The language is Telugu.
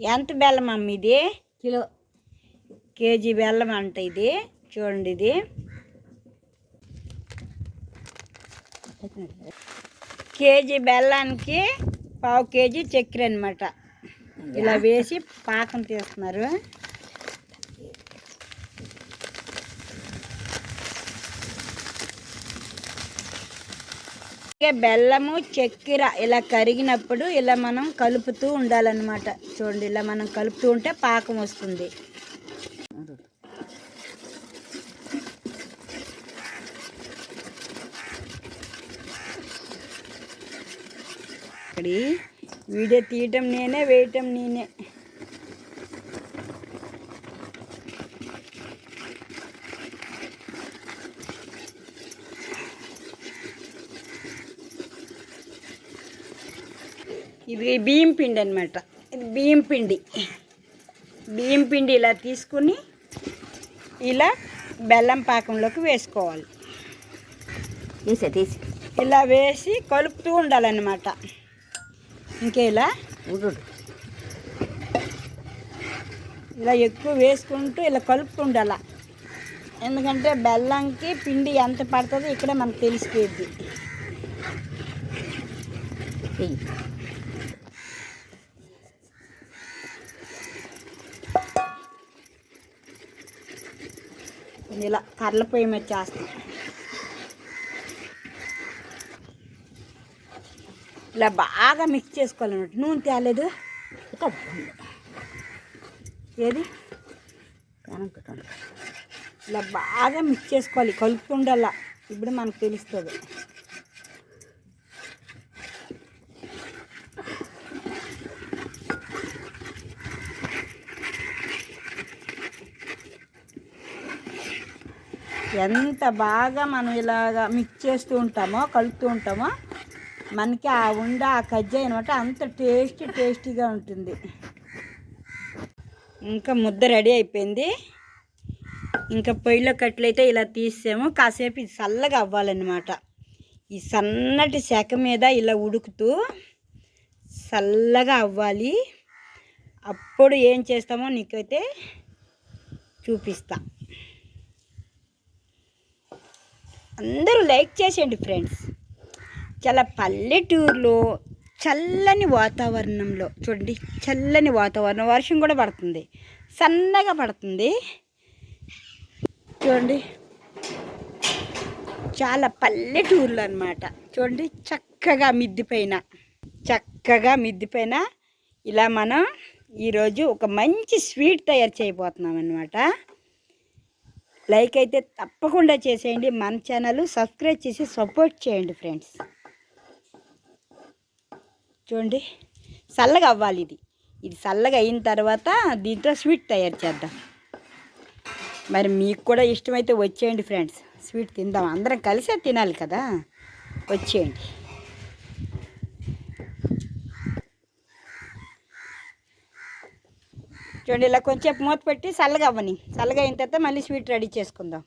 ఎంత బెల్లం అమ్మ ఇది? కిలో. కేజీ బెల్లం అంట ఇది. చూడండి ఇది. కేజీ బెల్లానికి పావు కేజీ చక్కెర అనమాట ఇలా వేసి పాకం తీస్తున్నారు. అలాగే బెల్లము చక్కెర ఇలా కరిగినప్పుడు ఇలా మనం కలుపుతూ ఉండాలన్నమాట. చూడండి ఇలా మనం కలుపుతూ ఉంటే పాకం వస్తుంది. వీడియో తీయటం నేనే వేయటం నేనే. ఇది బియ్యం పిండి అనమాట ఇది బియ్యం పిండి. బియ్యం పిండి ఇలా తీసుకుని ఇలా బెల్లం పాకంలోకి వేసుకోవాలి. తీసే తీసి. ఇలా వేసి కలుపుతూ ఉండాలన్నమాట. ఇంకే ఇలా ఉండు ఇలా ఎక్కువ వేసుకుంటూ ఇలా కలుపుతూ ఉండాల. ఎందుకంటే బెల్లంకి పిండి ఎంత పడుతుందో ఇక్కడే మనకు తెలిసిపోయింది ఇలా కర్ల పొయ్యి మీద చేస్తాం. ఇలా బాగా మిక్స్ చేసుకోవాలన్నమాట నూనె తేలేదు. ఇక్కడ ఏది? ఇలా బాగా మిక్స్ చేసుకోవాలి. కలుపుకుండాల ఇప్పుడు మనకు తెలుస్తుంది. ఎంత బాగా మనం ఇలాగా మిక్స్ చేస్తూ ఉంటామో కలుపుతూ ఉంటామో మనకి ఆ ఉండ ఆ కజ్జాయి అనమాట అంత టేస్ట్ టేస్టీగా ఉంటుంది. ఇంకా ముద్ద రెడీ అయిపోయింది. ఇంకా పొయ్యిలో కట్లయితే ఇలా తీసాము కాసేపు ఇది చల్లగా అవ్వాలన్నమాట. ఈ సన్నటి శాఖ మీద ఇలా ఉడుకుతూ చల్లగా అవ్వాలి. అప్పుడు ఏం చేస్తామో నీకైతే చూపిస్తా. అందరూ లైక్ చేసేయండి ఫ్రెండ్స్. చాలా పల్లెటూరులో చల్లని వాతావరణంలో చూడండి చల్లని వాతావరణం వర్షం కూడా పడుతుంది. సన్నగా పడుతుంది. చూడండి చాలా పల్లెటూర్లు అనమాట చూడండి చక్కగా మిద్దిపైన చక్కగా మిద్దిపైన ఇలా మనం ఈరోజు ఒక మంచి స్వీట్ తయారు చేయబోతున్నాం అనమాట లైక్ అయితే తప్పకుండా చేసేయండి. మన ఛానల్ సబ్స్క్రైబ్ చేసి సపోర్ట్ చేయండి ఫ్రెండ్స్. చూడండి చల్లగా అవ్వాలి ఇది. ఇది చల్లగా అయిన తర్వాత దీంట్లో స్వీట్ తయారు చేద్దాం. మరి మీకు కూడా ఇష్టమైతే వచ్చేయండి ఫ్రెండ్స్. స్వీట్ తిందాం. అందరం కలిసే తినాలి కదా. వచ్చేయండి. చూడండి ఇలా కొంచెం మూత పెట్టి చల్లగా అవ్వని. చల్లగా అయిన తర్వాత మళ్ళీ స్వీట్ రెడీ చేసుకుందాం.